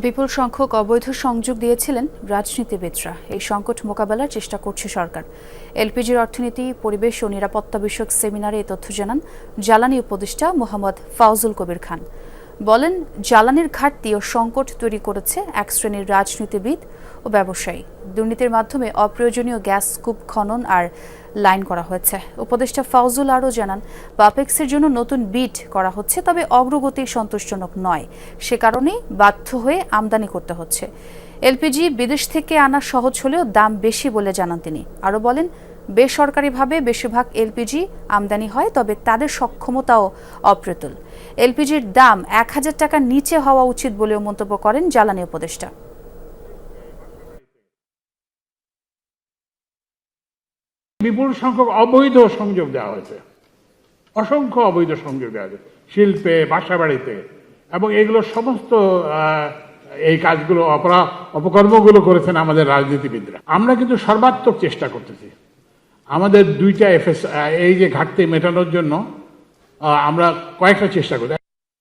বিপুল সংখ্যক অবৈধ সংযোগ দিয়েছিলেন রাজনীতিবিদরা। এই সংকট মোকাবেলার চেষ্টা করছে সরকার। এলপিজির অর্থনীতি, পরিবেশ ও নিরাপত্তা বিষয়ক সেমিনারে এ তথ্য জানান জ্বালানি উপদেষ্টা মোহাম্মদ ফাউজুল কবির খান। বলেন, জ্বালানির ঘাটতি ও সংকট তৈরি করেছে এক শ্রেণির রাজনীতিবিদ ও ব্যবসায়ী। দুর্নীতির মাধ্যমে অপ্রয়োজনীয় গ্যাস কূপ খনন আর লাইন করা হয়েছে। উপদেষ্টা ফাউজুল আরও জানান, বাপেক্সের জন্য নতুন বিট করা হচ্ছে, তবে অগ্রগতি সন্তোষজনক নয়। সে কারণেই বাধ্য হয়ে আমদানি করতে হচ্ছে। এলপিজি বিদেশ থেকে আনা সহজ হলেও দাম বেশি বলে জানান তিনি। আরও বলেন বেসরকারিভাবে বেশিরভাগ এলপিজি আমদানি হয়, তবে তাদের সক্ষমতাও অপ্রতুল। এলপিজির দাম এক হাজার টাকার নিচে হওয়া উচিত বলেও মন্তব্য করেন জ্বালানি উপদেষ্টা। বিপুল সংখ্যক অবৈধ সংযোগ দেওয়া হয়েছে। অসংখ্য অবৈধ সংযোগ দেওয়া হয়েছে। শিল্পে বাসা বাড়িতে এবং এগুলো সমস্ত এই কাজগুলো, অপরা, অপকর্মগুলো করেছেন আমাদের রাজনীতিবিদরা। আমরা কিন্তু সর্বাত্মক চেষ্টা করতেছি। আমাদের দুইটা এফএস এই যে ঘাটতি মেটানোর জন্য আমরা কয়েকটা চেষ্টা করি।